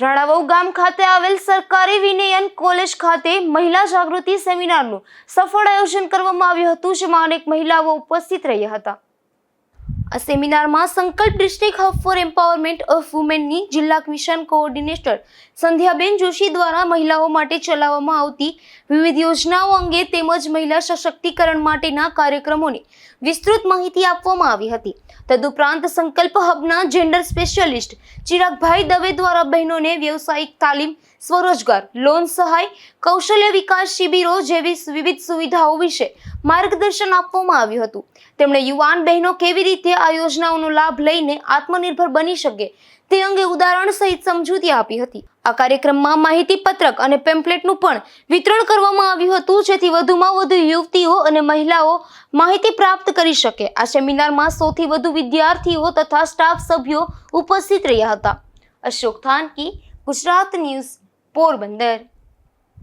રાણાવાવ ગામ ખાતે આવેલ સરકારી વિનયન કોલેજ ખાતે મહિલા જાગૃતિ સેમિનારનું સફળ આયોજન કરવામાં આવ્યું હતું, જેમાં અનેક મહિલાઓ ઉપસ્થિત રહ્યા હતા. આ સેમિનારમાં Sankalp district hub for empowerment of વુમેનની જિલ્લા મિશન કોઓર્ડિનેટર સંધ્યાબેન જોશી દ્વારા મહિલાઓ માટે ચલાવવામાં આવતી વિવિધ યોજનાઓ અંગે તેમજ મહિલા સશક્તિકરણ માટેના કાર્યક્રમોની વિસ્તૃત માહિતી આપવામાં આવી હતી. તદુપરાંત સંકલ્પ હબના જેન્ડર સ્પેશિયાલિસ્ટ ચિરાગભાઈ દવે દ્વારા બહેનોને વ્યવસાયિક તાલીમ, સ્વરોજગાર, લોન સહાય, કૌશલ્ય વિકાસ શિબિરો જેવી વિવિધ સુવિધાઓ વિશે માર્ગદર્શન આપવામાં આવ્યું હતું. તેમણે યુવાન બહેનો કેવી રીતે આ યોજનાઓનો લાભ લઈને આત્મનિર્ભર બની શકે તે અંગે ઉદાહરણ સહિત સમજૂતી આપી હતી. આ કાર્યક્રમમાં માહિતી પત્રક અને પેમ્પલેટનું પણ વિતરણ કરવામાં આવ્યું હતું, જેથી વધુમાં વધુ યુવતીઓ અને મહિલાઓ માહિતી પ્રાપ્ત કરી શકે. આ સેમિનારમાં સૌથી વધુ વિદ્યાર્થીઓ તથા સ્ટાફ સભ્યો ઉપસ્થિત રહ્યા હતા. અશોક થાનકી, ગુજરાત ન્યૂઝ, પોરબંદર.